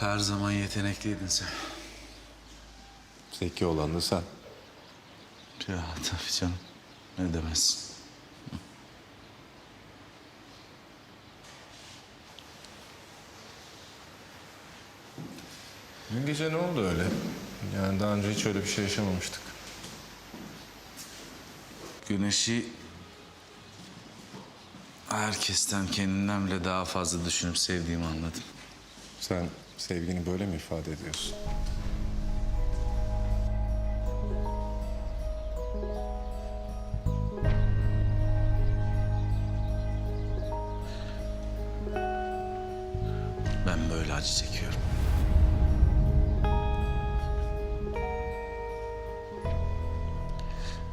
Her zaman yetenekliydin sen. Zeki olan da sen. Ya tabii canım. Ne demezsin. Dün gece ne oldu öyle? Yani daha önce hiç öyle bir şey yaşamamıştık. Güneşi herkesten kendimden bile daha fazla düşünüp sevdiğimi anladım. Sen sevgini böyle mi ifade ediyorsun? Ben böyle acı çekiyorum.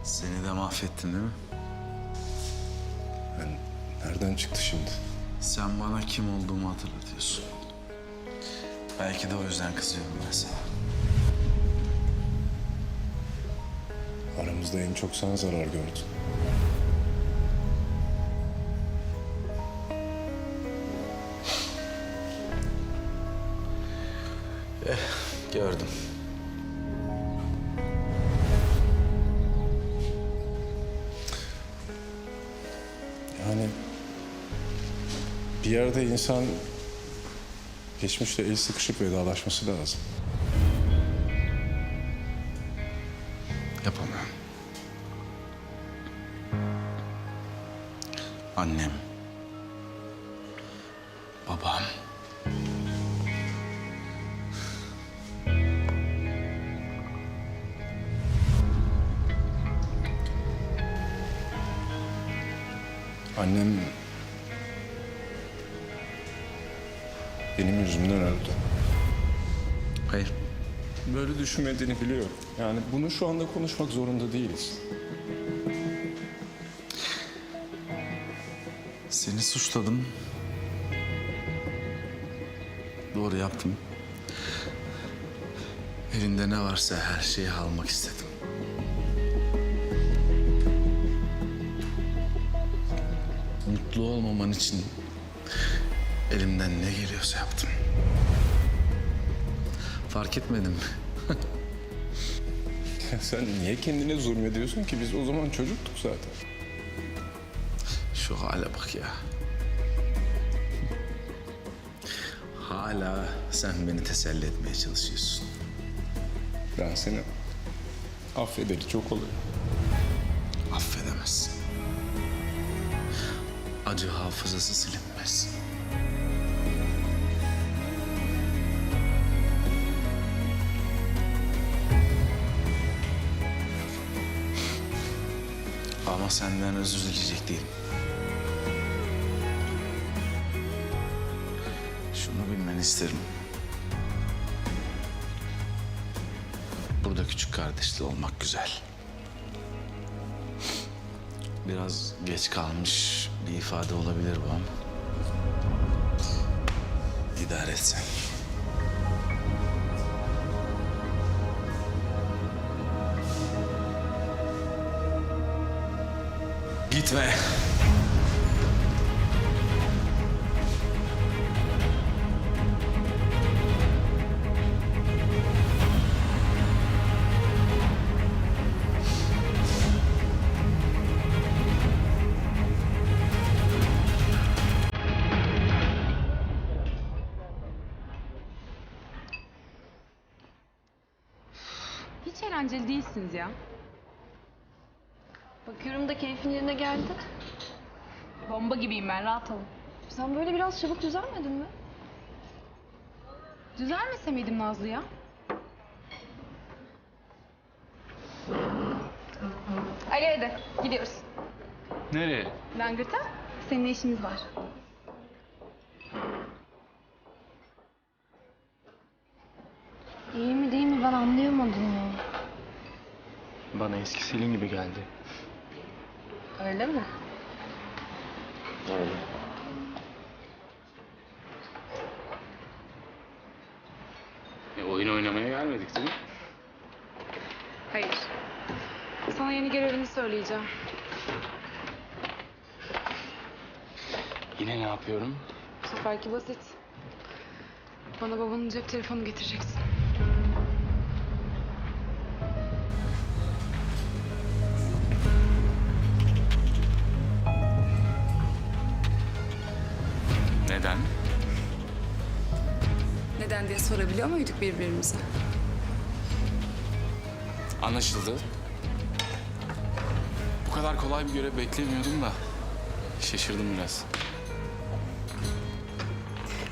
Seni de mahvettim değil mi? Yani nereden çıktı şimdi? Sen bana kim olduğumu hatırlatıyorsun. Belki de o yüzden kızıyorum ben sana. Aramızda en çok sen zarar gördün. Gördüm. Yani bir yerde insan geçmişle el sıkışıp vedalaşması lazım. Yapamıyorum. Annem. Babam. Annem benim yüzümden öldü. Hayır. Böyle düşünmediğini biliyorum. Yani bunu şu anda konuşmak zorunda değiliz. Seni suçladım. Doğru yaptım. Elinde ne varsa her şeyi almak istedim. Mutlu olmaman için elimden ne geliyorsa yaptım. Fark etmedim. Sen niye kendine zulmediyorsun ki? Biz o zaman çocuktuk zaten. Şu hale bak ya. Hala sen beni teselli etmeye çalışıyorsun. Ben seni affedeli çok oluyor. Affedemezsin. Acı hafızası silinmez. Ama senden özür dileyecek değilim. Şunu bilmeni isterim. Burada küçük kardeşli olmak güzel. Biraz geç kalmış bir ifade olabilir bu ama... ...idare et Gitme. Hiç eğlenceli değilsiniz ya. Bakıyorum da keyfin yerine geldi. Bomba gibiyim ben rahat olun. Sen böyle biraz çabuk düzelmedin mi? Düzelmese miydim Nazlı ya? Ali hadi gidiyoruz. Nereye? Langırt'a seninle işimiz var. İyi mi değil mi ben anlayamadım ya. Bana eski Selin gibi geldi. Öyle mi? Öyle. E, oyun oynamaya gelmedik değil mi? Hayır. Sana yeni görevini söyleyeceğim. Yine ne yapıyorum? Bu seferki basit. Bana babanın cep telefonu getireceksin. Diye sorabiliyor muyduk birbirimize? Anlaşıldı. Bu kadar kolay bir görev beklemiyordum da. Şaşırdım biraz.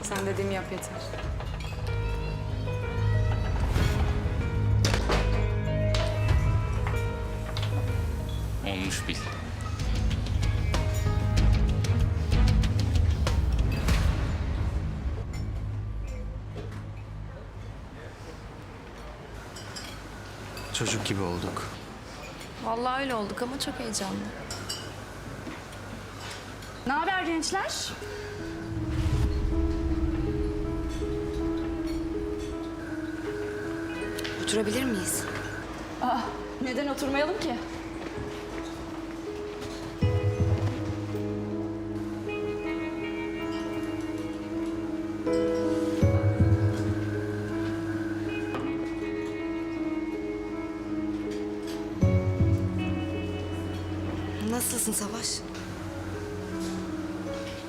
Sen dediğimi yap yeter. Olmuş bil. Çocuk gibi olduk. Vallahi öyle olduk ama çok heyecanlı. Ne haber gençler? Oturabilir miyiz? Neden oturmayalım ki? Nasılsın Savaş?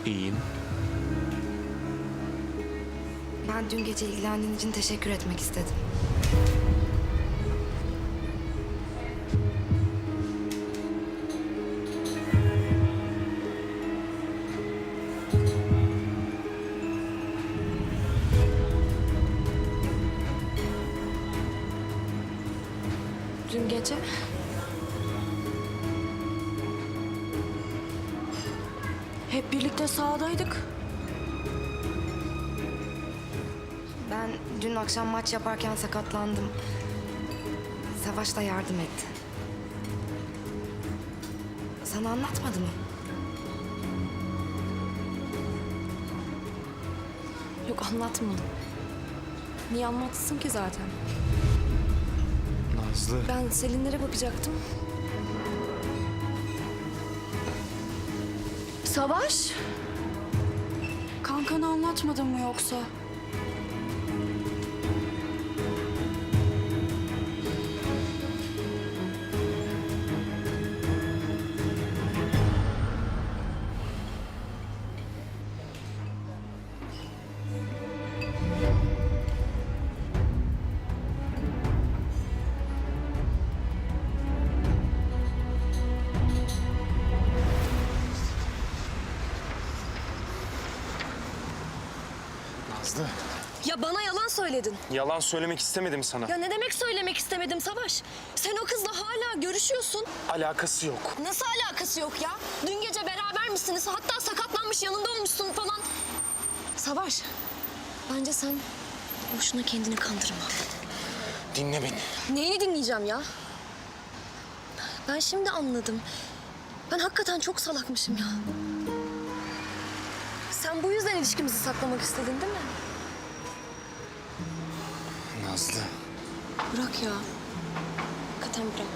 İyiyim. Ben dün gece ilgilendiğin için teşekkür etmek istedim. Dün gece Hep birlikte sahadaydık. ben dün akşam maç yaparken sakatlandım. Savaş da yardım etti. Sana anlatmadı mı? Yok anlatmadım. Niye anlatsın ki zaten? Nazlı. Ben Selinlere bakacaktım. Savaş? Kankana anlatmadın mı yoksa? Nazlı. Ya bana yalan söyledin. Yalan söylemek istemedim sana. Ya ne demek söylemek istemedim Savaş? Sen o kızla hala görüşüyorsun. Alakası yok. Nasıl alakası yok ya? Dün gece beraber misiniz? Hatta sakatlanmış yanında olmuşsun falan. Savaş, bence sen boşuna kendini kandırma. Dinle beni. Neyini dinleyeceğim ya? Ben şimdi anladım. Ben hakikaten çok salakmışım ya. İlişkimizi saklamak istedin değil mi? Nazlı. Bırak ya. Hakikaten bırak.